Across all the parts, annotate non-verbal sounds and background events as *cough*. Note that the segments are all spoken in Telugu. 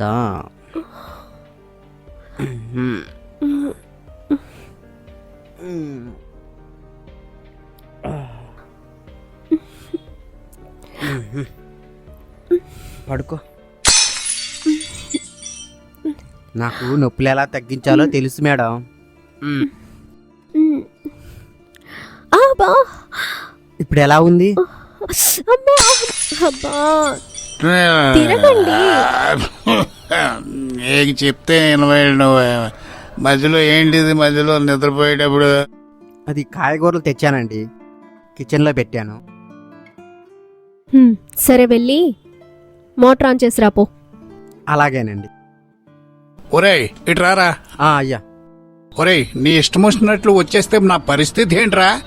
కదా పడుకో. నాకు నొప్పులు ఎలా తగ్గించాలో తెలుసు మేడం. ఇప్పుడు ఎలా ఉంది? అమ్మా అబ్బా. తిరగండి నీకు చెప్తే నువ్వు. మధ్యలో ఏంటిది? మధ్యలో నిద్రపోయేటప్పుడు. అది కాయగూరలు తెచ్చానండి. కిచెన్లో పెట్టాను. సరే వెళ్ళి మోటార్ ఆన్ చేసి రాపో. అలాగేనండి. ఒరేయ్ ఇటు రారా? ఆ, అయ్యా. ఒరేయ్ నీ ఇష్టం వచ్చినట్లు వచ్చేస్తే నా పరిస్థితి ఏంట్రా?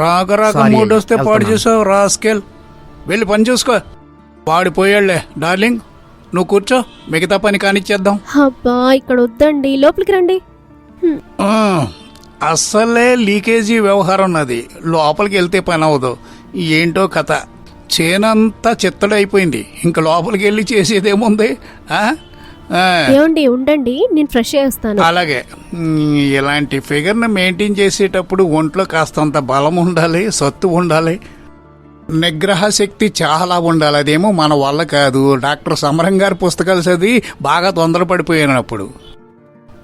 రాక రాక Sorry, మూడు వస్తే పాడు. చూసావు రాస్కెల్ వెళ్ళి పని చూసుకో. వాడిపోయాళ్ళే డార్లింగ్. నువ్వు కూర్చో మిగతా పని కానిచ్చేద్దాం. అబ్బా ఇక్కడ వద్దండి లోపలికి రండి. అస్సలే లీకేజీ వ్యవహారం నాది. లోపలికి వెళ్తే పని అవ్వదు. ఏంటో కథ. చేనంతా చిత్తడైపోయింది. ఇంకా లోపలికి వెళ్ళి చేసేదేముంది ఏమండి ఉండండి నేను ఫ్రెష్ వస్తాను. అలాగే. ఇలాంటి ఫిగర్ని మెయింటైన్ చేసేటప్పుడు ఒంట్లో కాస్తంత బలం ఉండాలి సత్తు ఉండాలి. నిగ్రహ శక్తి చాలా ఉండాలి. అదేమో మన వల్ల కాదు. డాక్టర్ సమరం గారి పుస్తకాలు చదివి బాగా తొందరపడిపోయాను అప్పుడు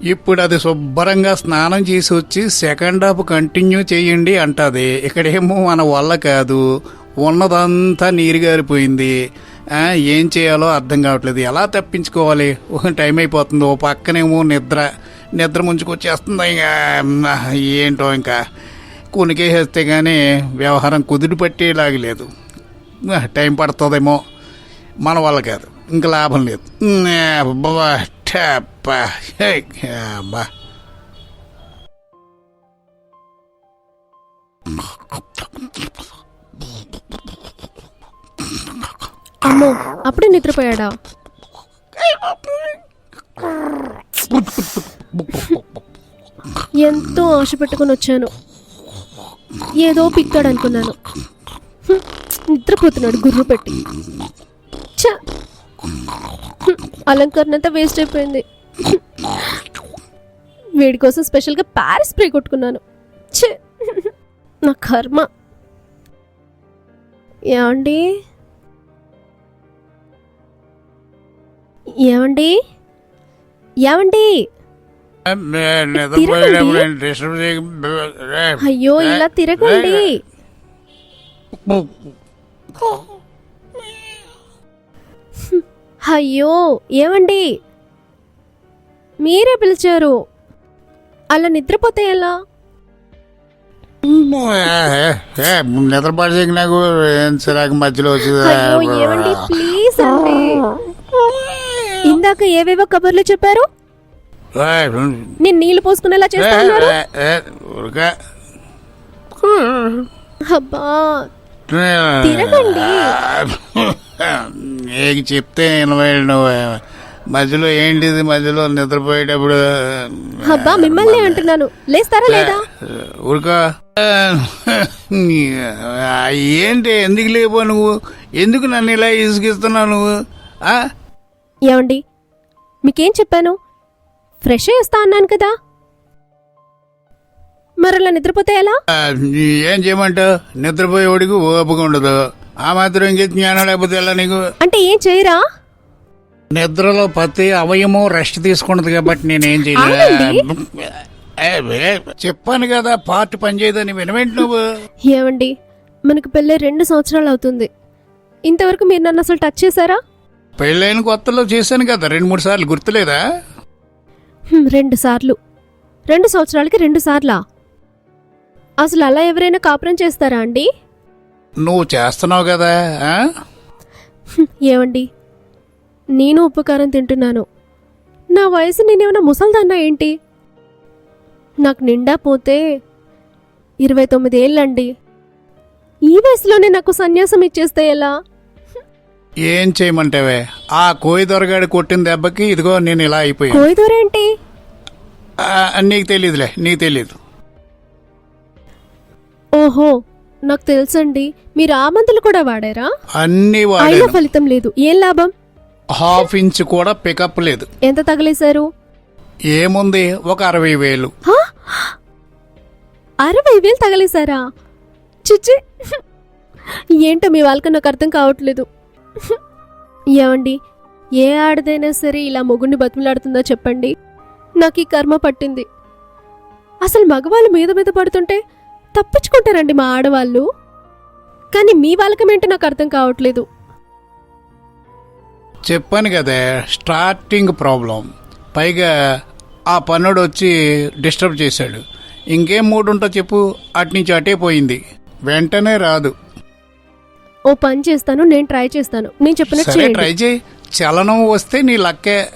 ఇప్పుడు అది శుభ్రంగా స్నానం చేసి వచ్చి సెకండ్ హాఫ్ కంటిన్యూ చేయండి అంటది. ఇక్కడేమో మన వల్ల కాదు. ఉన్నదంతా నీరు గారిపోయింది ఏం చేయాలో అర్థం కావట్లేదు. ఎలా తప్పించుకోవాలి? ఒక టైం అయిపోతుంది. ఓ పక్కనేమో నిద్ర నిద్ర ముంచుకొచ్చేస్తుంది. ఇంకా ఏంటో ఇంకా. కొనికేసేస్తే కానీ వ్యవహారం కుదిరి పట్టేలాగా లేదు ఆ, టైం పడుతుందేమో మన వల్ల కాదు. ఇంకా లాభం లేదు. అబ్బా. అమ్మో అప్పుడే నిద్రపోయాడా? *laughs* ఎంతో ఆశ పెట్టుకుని వచ్చాను. ఏదో పిక్తాడు అనుకున్నాను నిద్రపోతున్నాడు గుర్రు పెట్టి. చ అలంకరణ అంతా వేస్ట్ అయిపోయింది. వీడి కోసం స్పెషల్గా ప్యారిస్ స్ప్రే కొట్టుకున్నాను. ఛ! నా కర్మ. ఏమండి? ఏమండి? ఏమండి? అయ్యో ఇలా తిరగండి. అయ్యో ఏమండి? మీరే పిలిచారు. అలా నిద్రపోతే ఎలా? నిద్రపాటు నాకు చిరాకు మధ్యలో ప్లీజ్ అండి. ఇందాక ఏవేవో కబుర్లు చెప్పారు? నేను నీళ్ళు పోసుకునేలా చేస్తా ఉన్నారు? అబ్బా. తిరగండి. నీకు చెప్తే నువ్వు మధ్యలో ఏంటిది? మధ్యలో నిద్రపోయేటప్పుడు అబ్బా మిమ్మల్ని అంటున్నాను. లేస్తారా లేదా? ఊరుకో. ఏంటి? ఎందుకు లేపో నువ్వు? ఎందుకు నన్ను ఇలా ఇసుకిస్తున్నావు నువ్వు? ఏమండి మీకేం చెప్పాను? ఫ్రెష్ అయ్యేస్తా అన్నాను కదా. మరలా నిద్రపోతే ఎలా? ఏం చేయమంటావు? నిద్రపోయేవాడికి ఓపిక ఉండదు. ఆ మాత్రం ఇంకే జ్ఞానం లేకపోతే ఎలా నీకు? అంటే ఏం చేయరా? నిద్రలో ప్రతి అవయము రెస్ట్ తీసుకున్నది కాబట్టి నేనేం చేయలేదు చెప్పాను కదా పార్ట్ పనిచేయదని వినవేంటి నువ్వు. ఏమండి మనకు పెళ్ళి రెండు సంవత్సరాలు అవుతుంది. ఇంతవరకు మీరు నన్ను అసలు టచ్ చేశారా? పెళ్ళైన కొత్తలో చేశాను కదా రెండు మూడు సార్లు గుర్తులేదా? రెండు సార్లు. రెండు సంవత్సరాలకి రెండు సార్లా? అసలు అలా ఎవరైనా కాపురం చేస్తారా అండి? నువ్వు చేస్తున్నావు కదా ఏమండి? నేను ఉపకారం తింటున్నాను. నా వయసు నేనేమైనా ముసల్దాన్నా ఏంటి? నాకు నిండా పోతే ఇరవై తొమ్మిది ఏళ్ళండి ఈ వయసులోనే నాకు సన్యాసం ఇచ్చేస్తే ఎలా? ఏం చేయమంటావే? ఆ కోయి దొరగాడు కొట్టిన దెబ్బకి ఇదిగో నేను ఇలా అయిపోయాను. కోయిదూరేంటి ఆ, నీకు తెలియదులే నీకు తెలియదు ఓహో నాకు తెలుసండి. మీరు ఆ మందులు కూడా వాడారా? అన్ని అయినా వాడాను. ఫలితం లేదు. ఏం లాభం? హాఫ్ ఇంచ్ కూడా పికప్ లేదు. ఎంత తగిలేశారు? ఏముంది? ఒక అరవై వేలు. హా? అరవై వేలు తగలేశారా? చిచ్చి. ఏంటో మీ వాళ్ళకి నాకు అర్థం కావట్లేదు. *laughs* ఏమండి ఏ ఆడదైనా సరే ఇలా మొగుడిని బతిమలాడుతుందో చెప్పండి? నాకు ఈ కర్మ పట్టింది. అసలు మగవాళ్ళు మీద మీద పడుతుంటే తప్పించుకుంటారండి మా ఆడవాళ్ళు. కానీ మీ వాళ్ళకమేంటో నాకు అర్థం కావట్లేదు. చెప్పాను కదా స్టార్టింగ్ ప్రాబ్లం. పైగా ఆ పన్నుడు వచ్చి డిస్టర్బ్ చేశాడు. ఇంకేం మూడు ఉంటో చెప్పు అటు నుంచి అటే పోయింది. వెంటనే రాదు. ఓ పని చేస్తాను నేను ట్రై చేస్తాను. నేను చెప్పినట్టు సరే చేయండి. ట్రై చేయి. చలనం వస్తే నీ లక్కే.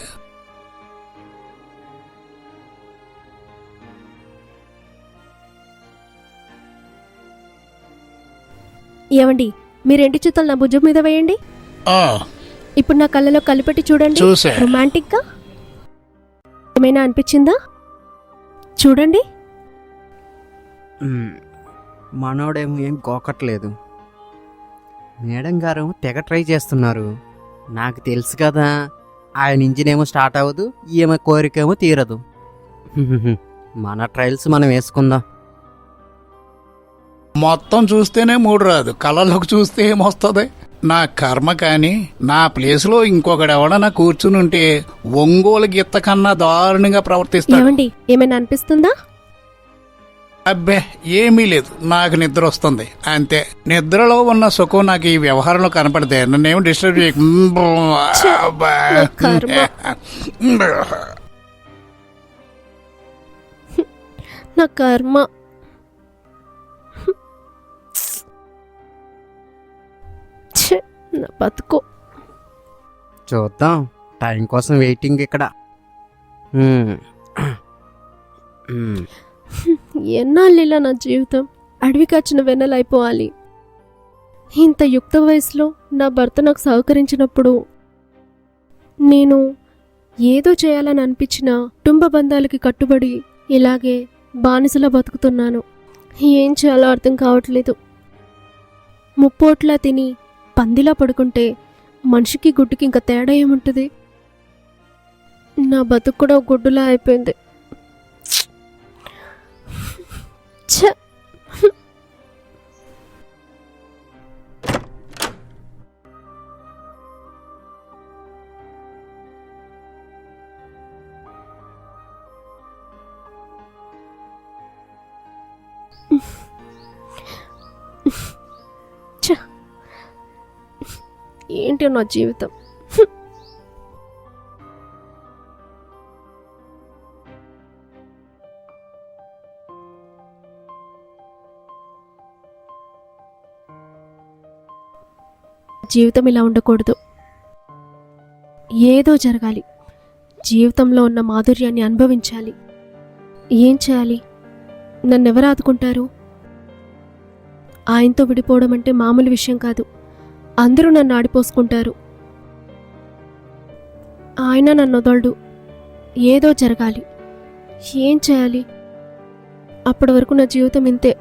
ఏమండి మీ రెండు చుక్కలు నా భుజం మీద వేయండి. ఆ, ఇప్పుడు నా కళ్ళలో కలిపెట్టి చూడండి. చూసా. రొమాంటిక్గా ఏమైనా అనిపించిందా? చూడండి. మనోడేమో ఏం గోకట్లేదు మేడం గారు తెగ ట్రై చేస్తున్నారు. నాకు తెలుసు కదా ఆయన ఇంజిన్ ఏమో స్టార్ట్ అవ్వదు ఈమె కోరికేమో తీరదు. *laughs* మన ట్రయల్స్ మనం వేసుకుందాం. మొత్తం చూస్తేనే మూడు రాదు కళ్ళలోకి చూస్తే ఏమొస్తుంది? నా కర్మ కాని నా ప్లేస్లో ఇంకొకడు ఎవడన్నా కూర్చుని ఉంటే ఒంగోలు గిత్త కన్నా దారుణంగా ప్రవర్తిస్తాడు. ఏమండి ఏమైనా అనిపిస్తుందా? అబ్బే ఏమీ లేదు. నాకు నిద్ర వస్తుంది. అంతే. నిద్రలో ఉన్న సుఖం నాకు ఈ వ్యవహారంలో కనపడితే నన్నేమో డిస్టర్బ్ అబ్బా. నా కర్మ. నా బతుకు. చూద్దాం. టైం కోసం వెయిటింగ్ ఇక్కడ. ఎన్నాళ్ళిలా నా జీవితం అడవికి వచ్చిన వెన్నెలైపోవాలి ఇంత యుక్త వయసులో నా భర్త నాకు సహకరించినప్పుడు నేను ఏదో చేయాలని అనిపించిన కుటుంబ బంధాలకి కట్టుబడి ఇలాగే బానిసలా బతుకుతున్నాను. ఏం చేయాలో అర్థం కావట్లేదు. ముప్పోట్లా తిని పందిలా పడుకుంటే మనిషికి గుడ్డుకి ఇంకా తేడా ఏముంటుంది? నా బతుకు కూడా గుడ్డులా అయిపోయింది. ఏంటి నా జీవితం. జీవితం ఇలా ఉండకూడదు. ఏదో జరగాలి. జీవితంలో ఉన్న మాధుర్యాన్ని అనుభవించాలి. ఏం చేయాలి? నన్నెవరు ఆదుకుంటారు? ఆయనతో విడిపోవడం అంటే మామూలు విషయం కాదు. అందరూ నన్ను ఆడిపోసుకుంటారు. ఆయన నన్ను వదలడు. ఏదో జరగాలి. ఏం చేయాలి? అప్పటి వరకు నా జీవితం ఇంతే.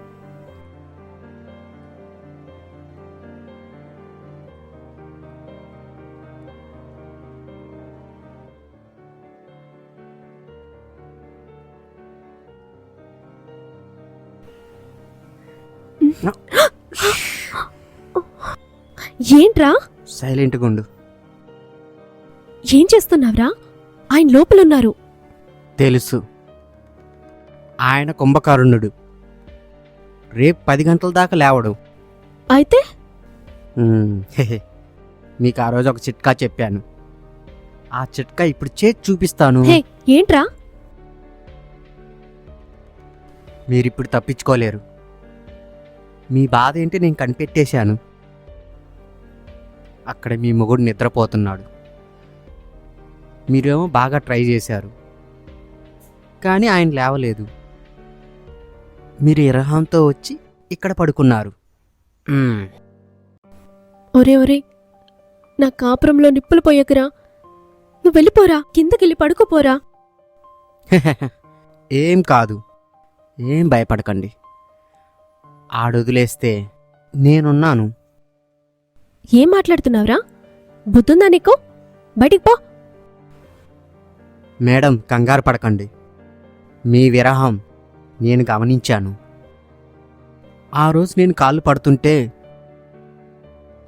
ఏంట్రా? సైలెంట్గా ఉండు ఏం చేస్తున్నావురా? ఆయన లోపలున్నారు. తెలుసు. ఆయన కుంభకరుణుడు రేపు పది గంటల దాకా లేవడు. అయితే? మ్మ్. హెహె. మీకు ఆ రోజు ఒక చిట్కా చెప్పాను. ఆ చిట్కా ఇప్పుడు చేసి చూపిస్తాను. హే ఏంట్రా? మీరు ఇప్పుడు తప్పించుకోలేరు. మీ బాధ ఏంటి నేను కనిపెట్టేశాను. అక్కడ మీ మొగుడు నిద్రపోతున్నాడు. మీరేమో బాగా ట్రై చేశారు. కానీ ఆయన లేవలేదు. మీరు ఇరహంతో వచ్చి ఇక్కడ పడుకున్నారు. ఒరే ఒరే నా కాపురంలో నిప్పులు పోయకురా. నువ్వు వెళ్ళిపోరా కిందకెళ్ళి పడుకోపోరా. *laughs* ఏం కాదు. ఏం భయపడకండి. ఆడొదిలేస్తే నేనున్నాను. ఏం మాట్లాడుతున్నావురా? బుద్ధుందా నీకు? బయటికి పో. మేడం కంగారు పడకండి. మీ విరహం నేను గమనించాను. ఆ రోజు నేను కాళ్ళు పడుతుంటే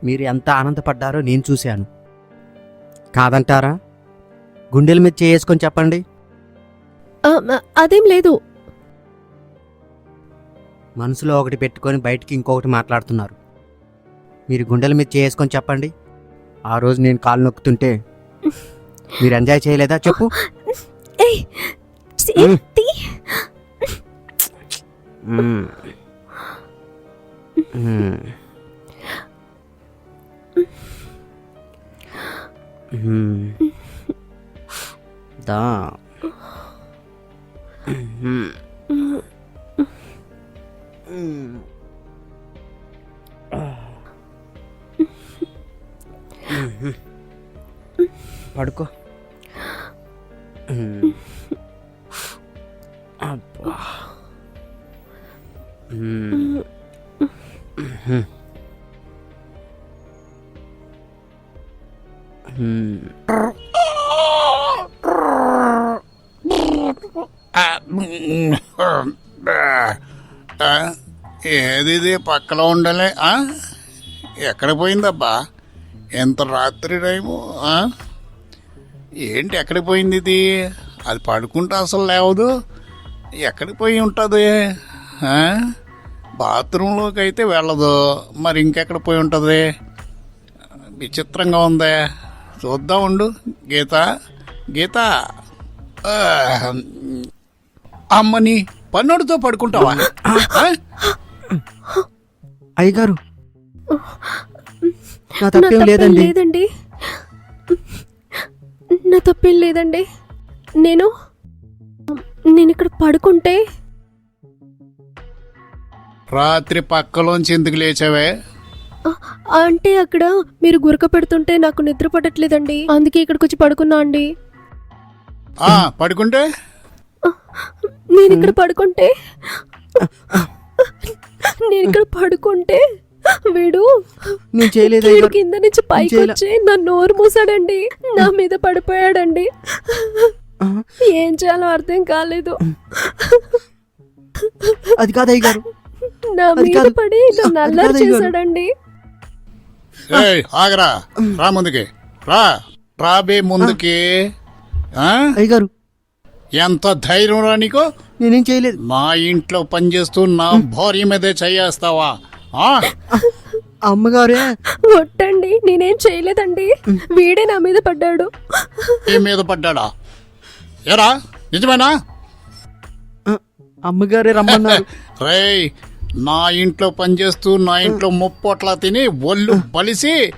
మీరు ఎంత ఆనందపడ్డారో నేను చూశాను. కాదంటారా? గుండెల మీద చేసుకొని చెప్పండి. అదేం లేదు. మనసులో ఒకటి పెట్టుకొని బయటికి ఇంకొకటి మాట్లాడుతున్నారు. మీరు గుండెల మీద చేసుకొని చెప్పండి. ఆ రోజు నేను కాళ్ళు నొక్కుతుంటే మీరు ఎంజాయ్ చేయలేదా? చెప్పు. దా. పడుకో. అబ్బా. ఏది ఇది పక్కలో ఉండాలి ఆ? ఎక్కడ పోయిందబ్బా? ఎంత రాత్రి టైము ఆ? ఏంటి ఎక్కడికి పోయింది ఇది? అది పడుకుంటే అసలు లేవదు. ఎక్కడికి పోయి ఉంటుంది? బాత్రూంలోకి అయితే వెళ్ళదు. మరి ఇంకెక్కడ పోయి ఉంటుంది? విచిత్రంగా ఉందే. చూద్దాం ఉండు. గీత గీత. అమ్మని పన్నోడితో పడుకుంటావా? అయ్యగారు నా నా తప్పేం తప్పేం లేదండి. లేదండి. నా తప్పేం లేదండి. నేను నేను ఇక్కడ పడుకుంటే? రాత్రి పక్కలోంచి ఎందుకు లేచావే? అంటే అక్కడ మీరు గురక పెడుతుంటే నాకు నిద్ర పడట్లేదండి అందుకే ఇక్కడికి వచ్చి పడుకున్నా అండి. ఆ పడుకుంటే? నేను ఇక్కడ పడుకుంటే? నేను ఇక్కడ పడుకుంటే? వీడు నేను చేయలేదు వీడు కింద నుంచి పైకి చేయలే. వచ్చి నా నోరు మూసాడండి నా మీద పడిపోయాడండి. ఏం చేయాలో అర్థం కాలేదు. అది కాదు అయ్యగారు. నా మీద. పడి నన్ను అల్లరి. చేశాడండి. ఆగరా. రా ముందుకి. రా. రాబే ముందుకి. ఆ? అయ్యగారు. ఎంత ధైర్యం రా నీకు? నేనేం చేయలేదు. నా ఇంట్లో పనిచేస్తూ నా భార్య మీదే చెయ్యేస్తావా ఆ? అమ్మగారే. ఒట్టండి నేనేం చేయలేదండి. వీడే నా మీద పడ్డాడు. నీ మీద పడ్డాడా? ఎరా నిజమేనా? అమ్మగారే రమ్మన్నారు. *laughs* రేయ్ నా ఇంట్లో పనిచేస్తూ నా ఇంట్లో ముప్పొట్లా తిని ఒళ్ళు బలిసి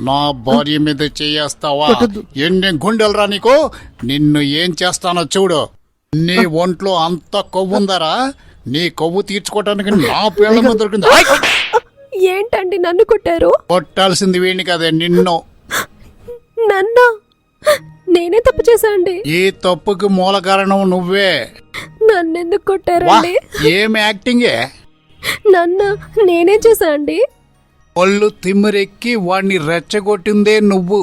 నా భార్య మీద చేయేస్తావా. ఎన్ని గుండెలరా నీకు? నిన్ను ఏం చేస్తానో చూడు. నీ ఒంట్లో అంత కొవ్వుందరా నీ కొవ్వు తీర్చుకోవటానికి నా పిల్లల దొరికింది! ఏంటండి నన్ను కొట్టారు? కొట్టాల్సింది వీణి కదే నిన్ను. నన్న? నేనే తప్పు చేశాండి ఈ తప్పుకి మూల కారణం నువ్వే. నన్నెందుకు కొట్టారండి? ఏం యాక్టింగే? నన్ను నేనే చేశా అండి ఒళ్ళు తిమ్మిరెక్కి వాడిని రెచ్చగొట్టిందే నువ్వు.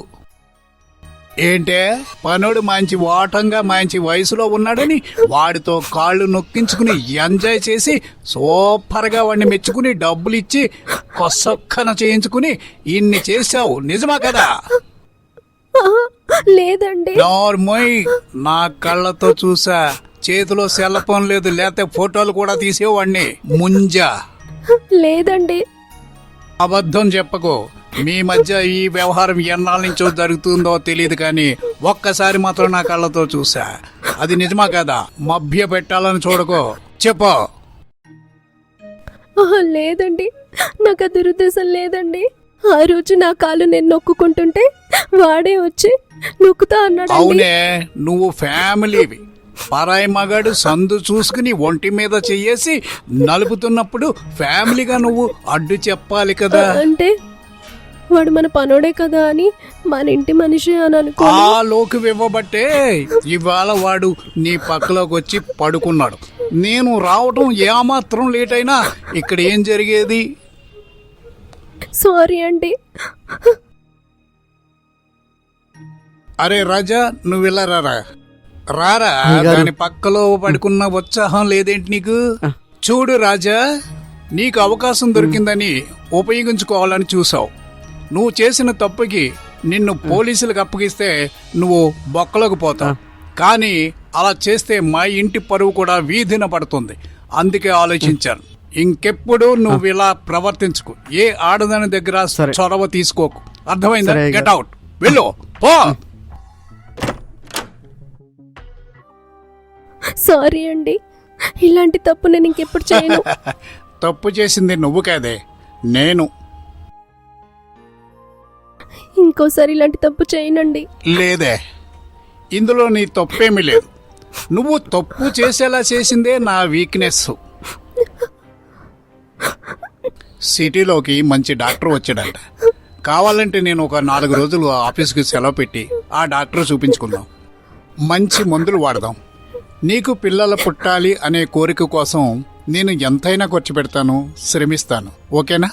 ఏంటే? పనుడు మంచి వాటంగా మంచి వయసులో ఉన్నాడని వాడితో కాళ్ళు నొక్కించుకుని ఎంజాయ్ చేసి సూపర్గా వాడిని మెచ్చుకుని డబ్బులు ఇచ్చి కొసక్కన చేయించుకుని ఇన్ని చేశావు. నిజమా కదా? లేదండి. నార్మోయ్ నా కళ్ళతో చూసా. చేతిలో సెల్ ఫోన్ లేదు లేకపోతే ఫోటోలు కూడా తీసేవాడిని ముంజా. లేదండి. అబద్ధం చెప్పకు. మీ మధ్య ఈ వ్యవహారం ఎన్నాళ్ళ నుంచో జరుగుతుందో తెలియదు కానీ ఒక్కసారి మాత్రం నా కళ్ళతో చూసా. అది నిజమా కదా? మభ్య పెట్టాలని చూడకో. చెప్పు. లేదండి. నాకు ఆ దురుద్దేశం లేదండి. ఆ రోజు నా కాలు నేను నొక్కుంటుంటే వాడే వచ్చి నొక్కుతా అన్నాడండి. అవునే నువ్వు ఫ్యామిలీవి. పరాయి మగాడు సందు చూసుకుని ఒంటి మీద చెయ్యేసి నలుపుతున్నప్పుడు ఫ్యామిలీగా నువ్వు అడ్డు చెప్పాలి కదా. అంటే వాడు మన పనోడే కదా అని మన ఇంటి మనిషి అని అనుకో ఆ లోకి ఇవ్వబట్టే ఇవాళ వాడు నీ పక్కలోకి వచ్చి పడుకున్నాడు. నేను రావటం ఏమాత్రం లేట్ అయినా ఇక్కడ ఏం జరిగేది? సారీ అండి. అరే రాజా నువ్వు ఇలా రారా. దాని పక్కలో పడుకున్న ఉత్సాహం లేదేంటి నీకు. చూడు రాజా నీకు అవకాశం దొరికిందని ఉపయోగించుకోవాలని చూసావు. నువ్వు చేసిన తప్పుకి నిన్ను పోలీసులకు అప్పగిస్తే నువ్వు బొక్కలోకి పోతావు. కానీ అలా చేస్తే మా ఇంటి పరువు కూడా వీధిన పడుతుంది. అందుకే ఆలోచించాను. ఇంకెప్పుడు నువ్వు ఇలా ప్రవర్తించుకో. ఏ ఆడదాని దగ్గర. చొరవ తీసుకోకు. అర్థమైందా? గెట్ అవుట్ వెళ్ళు. పో. సారీ అండి. ఇలాంటి తప్పు నేను ఇంకెప్పుడు చేయను. *laughs* తప్పు చేసింది నువ్వు కాదే. నేను. ఇంకోసారి ఇలాంటి తప్పు చేయనండి. లేదే. ఇందులో నీ తప్పేమీ లేదు. నువ్వు తప్పు చేసేలా చేసిందే నా వీక్నెస్ సిటీలోకి మంచి డాక్టర్ వచ్చాడంట. కావాలంటే నేను ఒక నాలుగు రోజులు ఆఫీస్కి సెలవు పెట్టి ఆ డాక్టర్ చూపించుకుందాం. మంచి మందులు వాడదాం. నీకు పిల్లలు పుట్టాలి అనే కోరిక కోసం నేను ఎంతైనా ఖర్చు పెడతాను శ్రమిస్తాను. ఓకేనా?